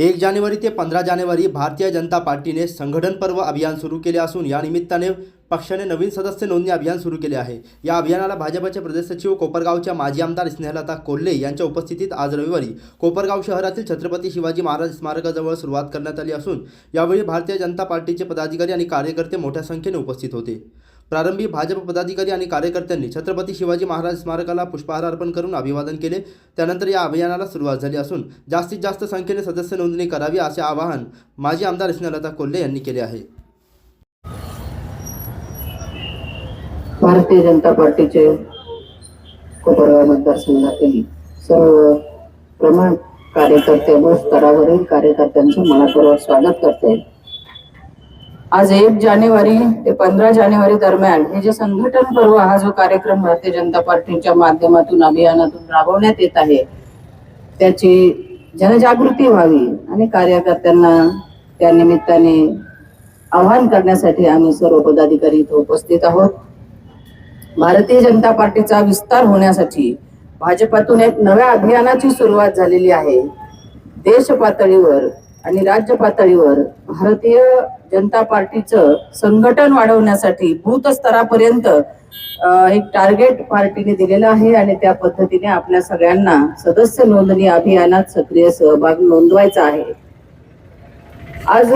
एक जानेवारी ते पंधरा जानेवारी भारतीय जनता पार्टीने संघटन पर्व अभियान सुरू केले असून या निमित्ताने पक्षाने नवीन सदस्य नोंदणी अभियान सुरू केले आहे. या अभियानाला भाजपचे प्रदेश सचिव कोपरगावच्या माजी आमदार स्नेहलता कोल्हे यांच्या उपस्थितीत आज रविवारी कोपरगाव शहरातील छत्रपती शिवाजी महाराज स्मारकाजवळ सुरुवात करण्यात आली असून यावेळी भारतीय जनता पार्टीचे पदाधिकारी आणि कार्यकर्ते मोठ्या संख्येने उपस्थित होते. प्रारंभी भाजप पदाधिकारी आणि कार्यकर्त्यांनी छत्रपती शिवाजी महाराज स्मारकाला पुष्पहार अर्पण करून अभिवादन केले. त्यानंतर या अभियानाला सुरुवात झाली असून जास्तीत जास्त संख्येने सदस्य नोंदणी करावी असे आवाहन माजी आमदार स्नेहलता कोल्हे यांनी केले आहे. भारतीय जनता पार्टीचे कोपरगाव मतदारसंघातील सर्व प्रमाण कार्यकर्ते व स्तरावरील कार्यकर्त्यांचं मनापूर्वक स्वागत करते. आज एक जानेवारी ते पंधरा जानेवारी दरम्यान हे जे संघटन पर्व हा जो कार्यक्रम भारतीय जनता पार्टीच्या माध्यमातून अभियानातून राबवण्यात येत आहे त्याची जनजागृती व्हावी आणि कार्यकर्त्यांना त्या निमित्ताने आवाहन करण्यासाठी आम्ही सर्व पदाधिकारी इथे उपस्थित आहोत. भारतीय जनता पार्टीचा विस्तार होण्यासाठी भाजपातून एक नव्या अभियानाची सुरुवात झालेली आहे. देश पातळीवर आणि राज्य पातळीवर भारतीय जनता पार्टीचं संघटन वाढवण्यासाठी बूथ स्तरापर्यंत एक टार्गेट पार्टीने दिलेलं आहे आणि त्या पद्धतीने आपल्या सगळ्यांना सदस्य नोंदणी अभियानात सक्रिय सहभाग नोंदवायचा आहे. आज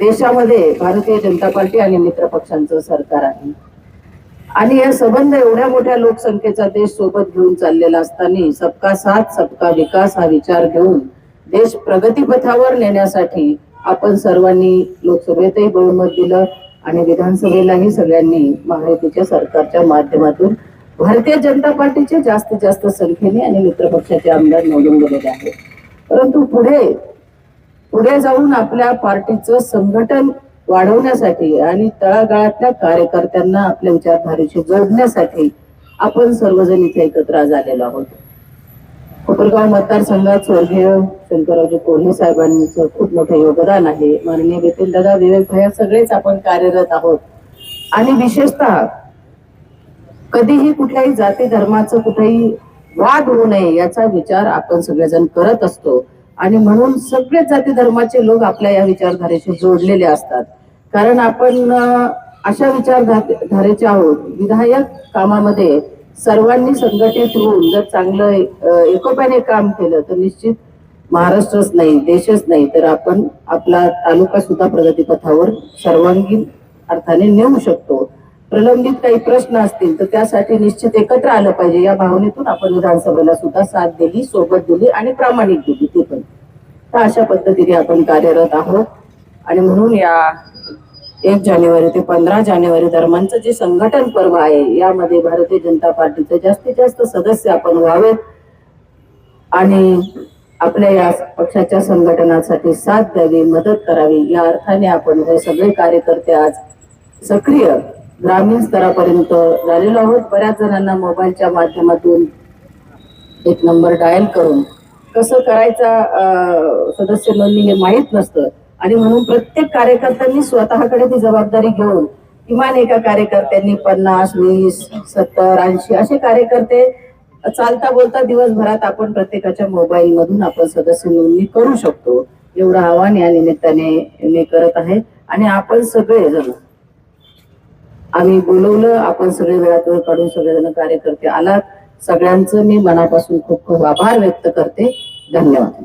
देशामध्ये भारतीय जनता पार्टी आणि मित्र पक्षांचं सरकार आहे. आणि या संबंध एवढ्या मोठ्या लोकसंख्येचा देश सोबत घेऊन चाललेला असताना सबका साथ सबका विकास हा विचार घेऊन देश प्रगतीपथावर नेण्यासाठी आपण सर्वांनी लोकसभेतही बहुमत दिलं आणि विधानसभेलाही सगळ्यांनी महायुतीच्या सरकारच्या माध्यमातून भारतीय जनता पार्टीचे जास्तीत जास्त संख्येने आणि मित्रपक्षाचे आमदार निवडून गेलेले आहेत. परंतु पुढे पुढे जाऊन आपल्या पार्टीचं संघटन वाढवण्यासाठी आणि तळागाळातल्या कार्यकर्त्यांना आपल्या विचारधारेशी जोडण्यासाठी आपण सर्वजण इथे एकत्र आज आलेलो आहोत. कोपरगाव मतदारसंघात स्वर्गीय शंकरराजे कोल्हे साहेबांचं खूप मोठं योगदान आहे. माननीय विपिन दादा विवेक भैया सगळेच आपण कार्यरत आहोत. आणि विशेषतः कधीही कुठल्याही जाती धर्माचं कुठेही वाद होऊ नये याचा विचार आपण सगळेजण करत असतो. आणि म्हणून सगळेच जाती धर्माचे लोक आपल्या या विचारधारेशी जोडलेले असतात. कारण आपण अशा विचारधारेचे आहोत. विधायक कामामध्ये सर्वांनी संघटित होऊन जर चांगलं एकोप्याने काम केलं तर निश्चित महाराष्ट्रच नाही देशच नाही तर आपण आपला तालुका सुद्धा प्रगतीपथावर सर्वांगीण अर्थाने नेऊ शकतो. प्रलंबित काही प्रश्न असतील तर त्यासाठी निश्चित एकत्र आलं पाहिजे. या भावनेतून आपण विधानसभेला सुद्धा साथ दिली सोबत दिली आणि प्रामाणिक दिली. ती पण. तर अशा पद्धतीने आपण कार्यरत आहोत. आणि म्हणून या एक जानेवारी ते पंधरा जानेवारी दरम्यानचं जे संघटन पर्व आहे यामध्ये भारतीय जनता पार्टीचे जास्तीत जास्त सदस्य आपण व्हावेत. आणि आपल्या या पक्षाच्या संघटनासाठी साथ द्यावी मदत करावी या अर्थाने आपण हे सगळे कार्यकर्ते आज सक्रिय ग्रामीण स्तरापर्यंत झालेलो आहोत. बऱ्याच जणांना मोबाईलच्या माध्यमातून एक नंबर डायल करून कसं करायचा सदस्य नोंदणी हे माहीत नसतं. आणि म्हणून प्रत्येक कार्यकर्त्यांनी स्वतःकडे ती जबाबदारी घेऊन किमान एका कार्यकर्त्यांनी पन्नास वीस सत्तर ऐंशी असे कार्यकर्ते चालता बोलता दिवसभरात आपण प्रत्येकाच्या मोबाईल मधून आपण सदस्य नोंदणी करू शकतो. एवढं आव्हान या निमित्ताने मी करत आहे. आणि आपण सगळेजण आम्ही बोलवलं आपण सगळे वेळात वेळ काढून सगळेजण कार्यकर्ते आलात. सगळ्यांचं मी मनापासून खूप खूप आभार व्यक्त करते. धन्यवाद.